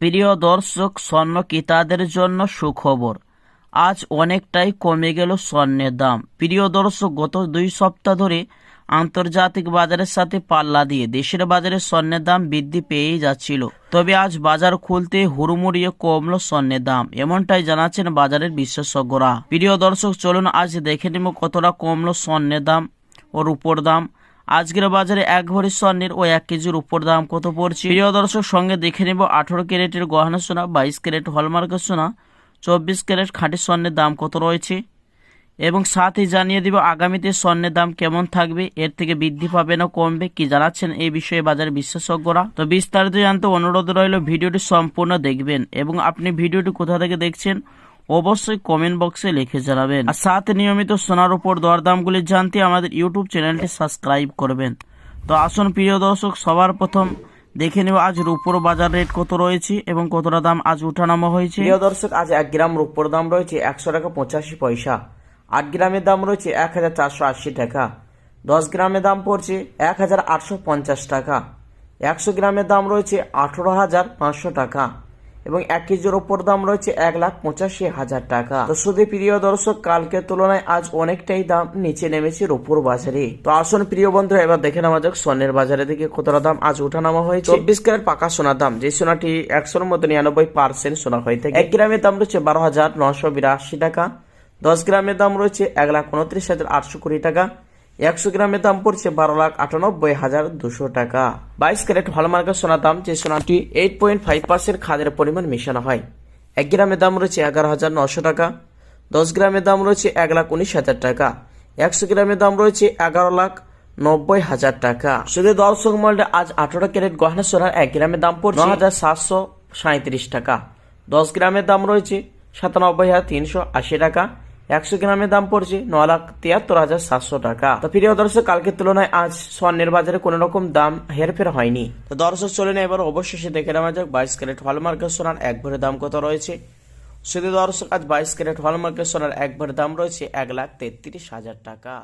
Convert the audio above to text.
প্রিয় দর্শক স্বর্ণ ক্রেতাদের জন্য সুখবর। আজ অনেকটাই কমে গেল স্বর্ণের দাম। প্রিয় দর্শক, গত দুই সপ্তাহ ধরে আন্তর্জাতিক বাজারের সাথে পাল্লা দিয়ে দেশের বাজারে স্বর্ণের দাম বৃদ্ধি পেয়েই যাচ্ছিল। তবে আজ বাজার খুলতে হুড়মুড়িয়ে কমলো স্বর্ণের দাম, এমনটাই জানাচ্ছেন বাজারের বিশেষজ্ঞরা। প্রিয় দর্শক, চলুন আজ দেখে নেব কতটা কমলো স্বর্ণের দাম ও রূপোর দাম। আজকের বাজারে এক ভরি স্বর্ণের ও এক কেজির উপর দাম কত পড়ছে? প্রিয় দর্শক, সঙ্গে দেখে নেব আঠারো ক্যারেটের গহনা সোনা, বাইশ ক্যারেট হলমার্কের সোনা, চব্বিশ ক্যারেট খাঁটি স্বর্ণের দাম কত রয়েছে? এবং সাথে জানিয়ে দিব আগামীতে স্বর্ণের দাম কেমন থাকবে, এর থেকে বৃদ্ধি পাবে না কমবে, কি জানাচ্ছেন এই বিষয়ে বাজার বিশেষজ্ঞরা তো বিস্তারিত জানতে অনুরোধ রইল, ভিডিওটি সম্পূর্ণ দেখবেন এবং আপনি ভিডিওটি কোথা থেকে দেখছেন অবশ্যই কমেন্ট বক্সে লিখে জানাবেন। আর সাথে নিয়মিত সোনার উপর দরদামগুলি জানতে আমাদের ইউটিউব চ্যানেলটি সাবস্ক্রাইব করবেন। তো আসুন প্রিয় দর্শক, সবার প্রথম দেখে নেব আজ রূপোর বাজার রেট কত রয়েছে এবং কতটা দাম আজ উঠানামা হয়েছে। প্রিয় দর্শক, আজ এক গ্রাম রূপোর দাম রয়েছে একশো টাকা পঁচাশি পয়সা। আট গ্রামের দাম রয়েছে এক হাজার চারশো আশি টাকা। দশ গ্রামের দাম পড়ছে এক হাজার আটশো পঞ্চাশ টাকা। একশো গ্রামের দাম রয়েছে আঠেরো হাজার পাঁচশো টাকা। এবং এক কেজির ওপর দাম রয়েছে এক লাখ পঁচাশি হাজার টাকা। তো শুধু প্রিয় দর্শক, কালকের তুলনায় আজ অনেকটাই দাম নিচে নেমেছে রূপোর বাজারে। তো আসুন প্রিয় বন্ধুরা, এবার দেখে নেওয়া যাক স্বর্ণের বাজারে দিকে কতটা দাম আজ ওঠানামা হয়েছে। চব্বিশ ক্যারেট পাকা সোনার দাম যে সোনাটি একশোর মধ্যে নিরানব্বই পার্সেন্ট সোনা হয়ে থাকে। এক গ্রামের দাম রয়েছে বারো হাজার নশো বিরাশি টাকা। দশ গ্রামের দাম রয়েছে এক লাখ উনত্রিশ হাজার আটশো কুড়ি টাকা। একশো গ্রামের দাম পড়ছে বারো লাখ আটানব্বই হাজার দুশো টাকা। বাইশ ক্যারেট ভালো হলমার্কের সোনার দাম যে সোনাটি এইট পয়েন্ট ফাইভ পার্সেন্ট খাদের পরিমাণ মেশানো হয়। এক গ্রামের দাম রয়েছে এগারো হাজার নশো টাকা। দশ গ্রামের দাম রয়েছে এক লাখ উনিশ হাজার টাকা। একশো গ্রামের দাম রয়েছে এগারো লাখ নব্বই হাজার টাকা। শুধু দর্শক মূল্যে আজ আঠারো ক্যারেট গহনা সোনার এক গ্রামের দাম পড়ছে ন হাজার সাতশো সাঁত্রিশ টাকা। দশ গ্রামের দাম রয়েছে সাতানব্বই হাজার তিনশো আশি টাকা। একশো গ্রামের দাম পড়ছে ন লাখ তিয়াত্তর হাজার সাতশো টাকা। তো প্রিয় দর্শক, কালকের তুলনায় আজ স্বর্ণের বাজারে কোনো রকম দাম হেরফের হয়নি। তো দর্শক, চলে না এবার অবশেষে দেখে নেওয়া যাক বাইশ ক্যারেট হলমার্কের সোনার এক ভরে দাম কত রয়েছে। শুধু দর্শক, আজ বাইশ ক্যারেট হলমার্কের সোনার এক ভরে দাম রয়েছে এক লাখ তেত্রিশ হাজার টাকা।